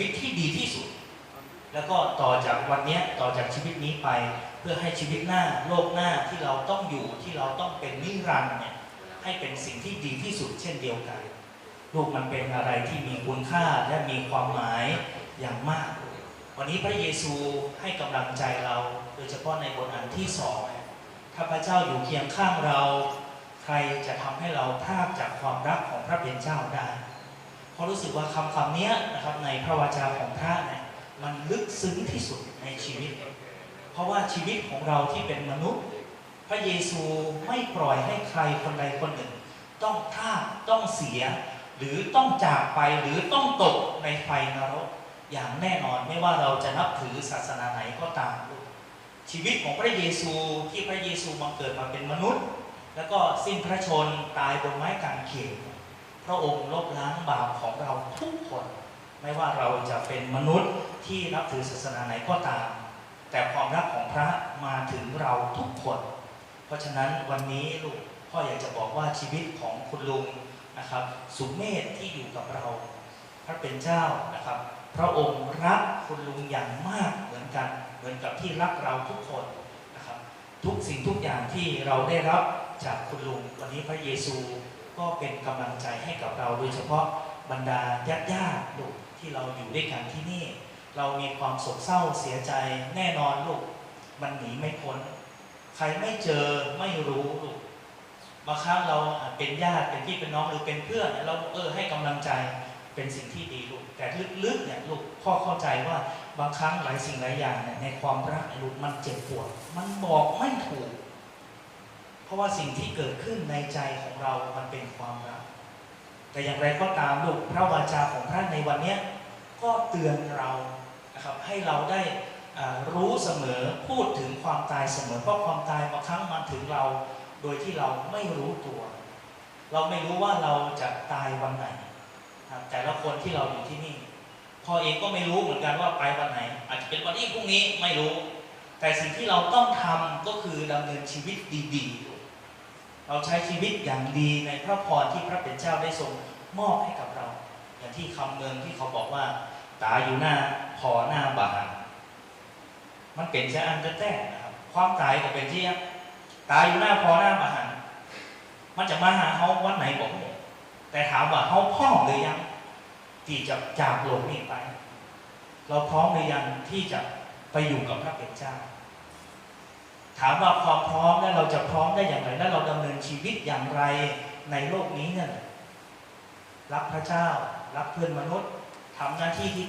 วิตที่ดีที่สุด แล้วก็ต่อจากวันนี้ต่อจากชีวิตนี้ไป เพื่อให้ชีวิตหน้าโลกหน้าที่เราต้องอยู่ที่เราต้องเป็นนิรันดร์เนี่ยให้เป็นสิ่งที่ดีที่สุดเช่นเดียวกัน ลูกมันเป็นอะไรที่มีคุณค่าและมีความหมายอย่างมาก วันนี้พระเยซูให้กำลังใจเรา โดยเฉพาะในบทอันที่สองถ้าพระเจ้าอยู่เคียงข้างเรา ใครจะทำให้เราพลากจากความรักของพระเป็นเจ้าได้ ราะรู้สึกว่าคำคำนี้นะครับในพระวจาของพระเนี่ยมันลึกซึ้งที่สุดในชีวิต เพราะว่าชีวิตของเราที่เป็นมนุษย์ พระเยซูไม่ปล่อยให้ใครคนใดคนหนึ่ง ต้องพลาดต้องเสีย หรือต้องจากไปหรือต้องตกในไฟนรก อย่างแน่นอนไม่ว่าเราจะนับถือศาสนาไหนก็ตามชีวิตของพระเยซูที่พระเยซูมาเกิดมาเป็นมนุษย์ แล้วก็สิ้นพระชนตายบนไม้กางเขน ระองค์ลบล้างบาปของเราทุกคน ไม่ว่าเราจะเป็นมนุษย์ที่นับถือศาสนาไหนก็ตาม แต่ความรักของพระมาถึงเราทุกคน เพราะฉะนั้นวันนี้ลูกพ่ออยากจะบอกว่าชีวิตของคุณลุงนะครับ สุเมธที่อยู่กับเรา พระเป็นเจ้านะครับ พระองค์รักคุณลุงอย่างมากเหมือนกัน เหมือนกับที่รักเราทุกคนนะครับ ทุกสิ่งทุกอย่างที่เราได้รับจากคุณลุงวันนี้พระเยซู ก็เป็นกำลังใจให้กับเรา โดยเฉพาะบรรดาญาติญาติลูกที่เราอยู่ด้วยกันที่นี่ เรามีความโศกเศร้าเสียใจแน่นอนลูกมันหนีไม่พ้น ใครไม่เจอไม่รู้ลูกบางครั้งเราเป็นญาติเป็นพี่เป็นน้องหรือเป็นเพื่อนเนี่ยเราเออให้กำลังใจเป็นสิ่งที่ดีลูกแต่ลึกๆเนี่ยลูกพ่อเข้าใจว่าบางครั้งหลายสิ่งหลายอย่างเนี่ยในความรักลูกมันเจ็บปวด มันบอกไม่ถูก ราะว่าสิ่งที่เกิดขึ้นในใจของเรา มันเป็นความรัก แต่อย่างไรก็ตามลูกพระวาจาของพระในวันนี้ก็เตือนเรานะครับให้เราได้รู้เสมอพูดถึงความตายเสมอ เพราะความตายบางครั้งมาถึงเรา โดยที่เราไม่รู้ตัว เราไม่รู้ว่าเราจะตายวันไหน แต่ละคนที่เราอยู่ที่นี่พ่อเองก็ไม่รู้เหมือนกันว่าไปวันไหน อาจจะเป็นวันนี้พรุ่งนี้ไม่รู้ แต่สิ่งที่เราต้องทำก็คือดำเนินชีวิตดีๆ เราใช้ชีวิตอย่างดีในพระพรที่พระเป็นเจ้าได้ทรงมอบให้กับเรา อย่างที่คำเมืองที่เขาบอกว่า ตาอยู่หน้าพอหน้าบาดมันเป็นเช่อันก็แต่นะครับ ความตายก็เป็นที่ตายอยู่หน้าพอหน้าบาดมันจะมาหาเขาวันไหนบอกไม่แต่ถามว่าเขาพร้อมหรือยัง ที่จะจากโลกนี้ไป เราพร้อมหรือยังที่จะไปอยู่กับพระเป็นเจ้า ถามว่าความพร้อมแล้วเราจะพร้อมได้อย่างไร และเราดำเนินชีวิตอย่างไรในโลกนี้เนี่ยรักพระเจ้า รักเพื่อนมนุษย์ทำหน้าที่ที่